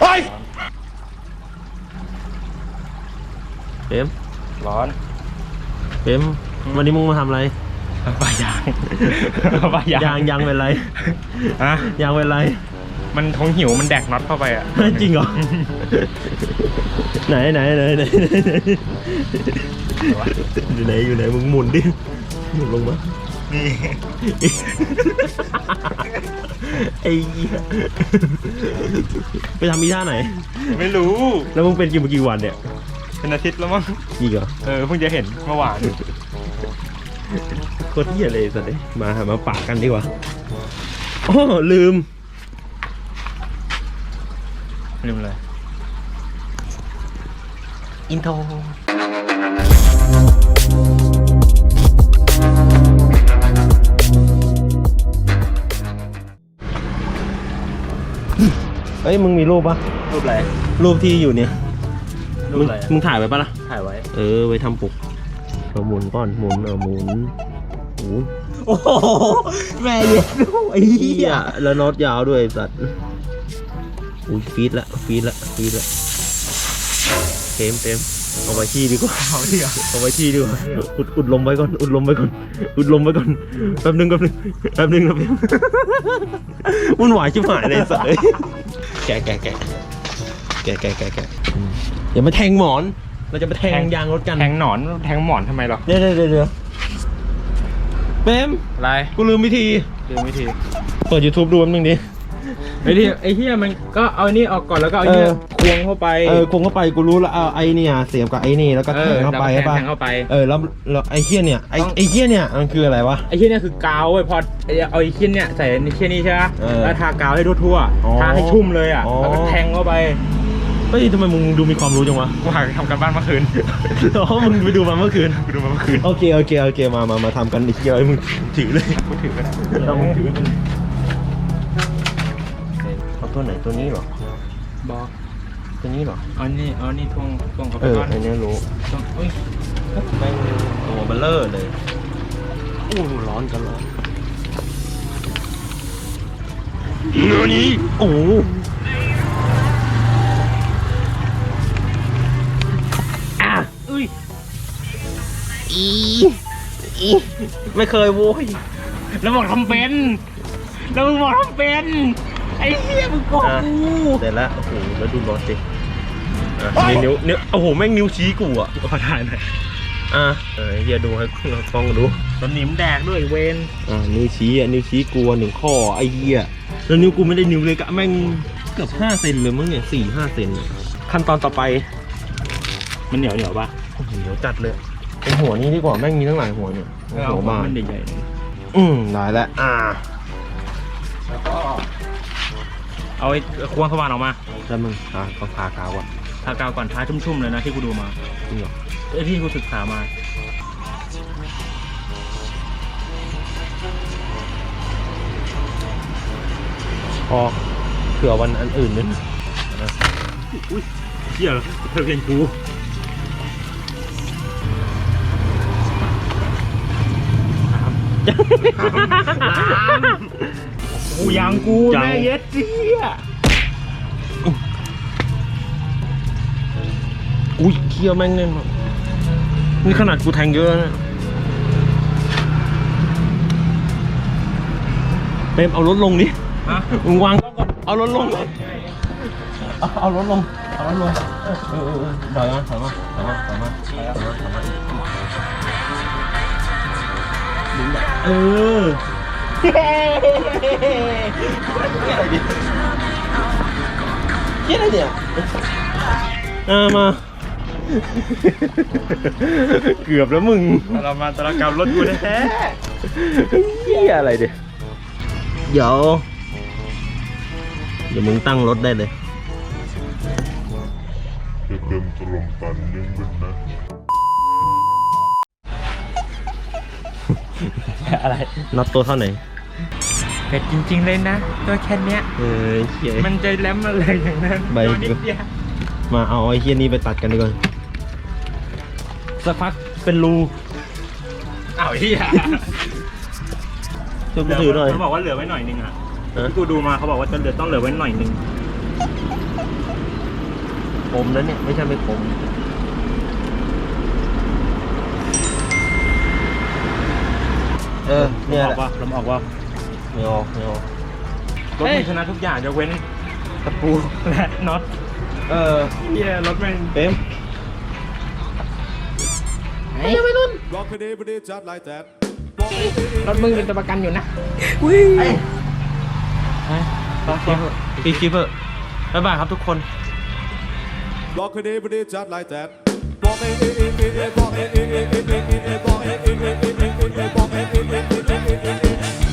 เฮ้ยเอ็มร้อน เอ็มวันนี้มึงมาทำอะไรปลายางปลายางยางยางเป็นไรฮะยางเป็นไร มันคงหิวมันแดกน็อตเข้าไปอะ จริงเหรอ ไหนไหนไหนไหนไหนไหนอยู่ไหนอยู่ไหนมึงหมุนดิหมุนลงมา นี่ไอ้เหี้ยไปทำอีท่าไหน ไม่รู้ แล้วมึงเป็นกี่มากี่วันเนี่ยเป็นอาทิตย์แล้วมั้งอีกเหรอเออเพิ่งจะเห็นเมื่อวาน โคตรเหี้ยเลยสัตว์เลยมามาปากกันดีกว่าอ๋อลืม ลืมเลย อินโทร ฮ้ยมึงมีรูปปะรูปอะไรรูปที่อยู่เนี่ยรูมึปงอะไรมึงถ่ายไว้ปะล่ะ ถ่ายไว้ เออไว้ทำปกเอาหมุนก่อนหมุนเออหมุนหมุนโอ้โหแม่เย็ดไอ้เฮีเหี้ยยแล้วน็อตยาวด้วยไอ้สัตว์อุ้ยฟีดละฟีดละฟีดละเต็มเต็มเอาไว้ที่ดีกว่าเอาที่อะเอาไว้ที่ดีกว่าอุดอุดลมไว้ก่อน อุดลมไว้ก่อน อุดลมไว้ก่อน แป๊บนึงแป๊บนึงแป๊บนึงนะเป๊มวุ่นวายชิบหายเลยไอ้สัตว์เอ้ย แกะแกะแกะแกะแกะแกะแกะอืมอย่ามาแทงหมอน เราจะมาแทงยางรถกันแทงหนอนแทงหมอนทำไมหรอเดี๋ยวเดี๋ยวเดี๋ยวเดี๋ยวเป๊มอะไรกูลืมวิธี ลืมวิธี เปิด YouTube ดูแป๊บนึงดิ ไอ้ที่ไอ้ที่มันก็เอาไอ้นี่ออกก่อนแล้วก็เอาไอ้นี่เออ ควงเข้าไปเออคงเข้าไปกูรู้แล้วเอาไอ้เนี่ยเสียบกับไอ้นี่แล้วก็เอแทองเข้าไปแล้วก็ใช่ปะแทงเข้าไป เออแล้วแล้วไอ้เหี้ยเนี่ยไอ้ต้อง ไอ้เหี้ยเนี่ยมันคืออะไรวะ ไอ้เชี่ยเนี่ยคือกาวเว้ยพอไอ้เอาไอ้เชี่ยเนี่ยใส่ในเชี่ยนี้ใช่ไหมเออแล้วทากาวให้ทั่วอ๋อๆทาให้ชุ่มเลยอะอ๋อ แล้วก็แทงเข้าไปเฮ้ยทำไมมึงดูมีความรู้จังวะ กูหาทำกันบ้านเมื่อคืนอ๋อมึงไปดูมาเมื่อคืน กูดูมาเมื่อคืนโอเคโอเคโอเคมามามาทำกันไอ้เหี้ยไอ้มึงถือเลยกูถือกันต้องมึงถือเอาตัวไหนตัวนี้เหรอ บอกตัวนี้เหรอเอานี่เอานี่ทวงทวงเข้าไปเออก่อนไอ้เนี้ยรู้ทวงอุ้ยแม่งตัวเบลเลอร์เลยอู้ร้อนกันร้อนเนื้อนี้โอ้โหอะอุ้ยอีอีไม่เคยโว้ยแล้วบอกทำเป็นแล้วมึงบอกทำเป็น ไอ้เหี้ยมึงโกงอะกูเสร็จแล้วโอ้โหแล้วดูรถสิอะมีนิ้วนิ้วโอ้โหแม่งนิ้วชี้กูอะขอถ่ายหน่อยอะเออเฮียดูให้กล้องดูตอนหนิมแดกด้วยเวนอ่านิ้วชี้อะนิ้วชี้กูอะหนึ่งข้อไอ้เหี้ยแล้วนิ้วกูไม่ได้นิ้วเล็กอะแม่งเกือบห้าเซนเลยมั้งเนี่ยสี่ห้าเซนเลยขั้นตอนต่อไป มันเหนียวเหนียวปะโอ้โหเดี๋ยวจัดเลยเป็นหัวนี้ดีกว่าแม่งมีทั้งหลายหัวเนี่ยหัวบานมันใหญ่ๆหน่อยอืมได้แล้วอ่าแล้วก็ เอาไอ้ควงสว่านออกมาแล้วมึงอ่าก็พากาวอะทากาวก่อนทาชุ่มๆเลยนะที่กูดูมาจริงเหรอไอ้ที่กูศึกษามาพอเผื่อวันอันอื่นนึงอุ้ยเหี้ยเหรอเธอเป็นกู กูยังกูยัง แม่เย็ดเหี้ยอุ้ยเคี้ยวแม่งเนี่ยนี่ขนาดกูแทงเยอะนะเปมเอารถลงดิฮะมึงวางกล้องก่อนเอารถลงเอาเอารถลงเอารถลงเออเออเออถอยมาถอยมาถอยมาถอยมาถอยมาถอยมาดึงแบบเออ เฮียอะไรเนี่ยอ่ามา เกือบแล้วมึงเรามาตะกรรมรถกูแท้เฮียอะไรเดี๋ยเดี๋ยวเดี๋ยวมึงตั้งรถได้เลยจะเติมตลมตันยังเป็นนะอะไรน็อตตัวเท่าไหน เผ็ดจริง ๆ เลยนะ ตัวแค่เนี้ย เออเฮีย มันจะแหลมอะไรอย่างนั้นใบ ตัวนิดเดียวมาเอาไอ้เฮียนี้ไปตัดกันดีกว่าสักพักเป็นรูอ้าวเฮียช่วยกูถือหน่อย เขาบอกว่าเหลือไว้หน่อยนึงอะฮะที่กูดูมาเขาบอกว่าจะเหลือต้องเหลือไว้หน่อยนึงคมนะเนี่ยไม่ใช่ไม่คมเออเนี่ยลแหมอละอกว่าลมออกว่า ไม่ออกไม่ออกรถมันชนะทุกอย่างยกเว้นตะปูและน็อตเออเฮียรถแม่งเต็ม Rockity just like that. รถมึงเป็นตัวประกันอยู่นะปีคลิปเถอะบ๊ายบายครับทุกคน Rockity just like that. Walk it, it, it, it, it, walk it, it, it, it, it, it, walk it, it, it, it, it, walk it, it, it, it, it, it,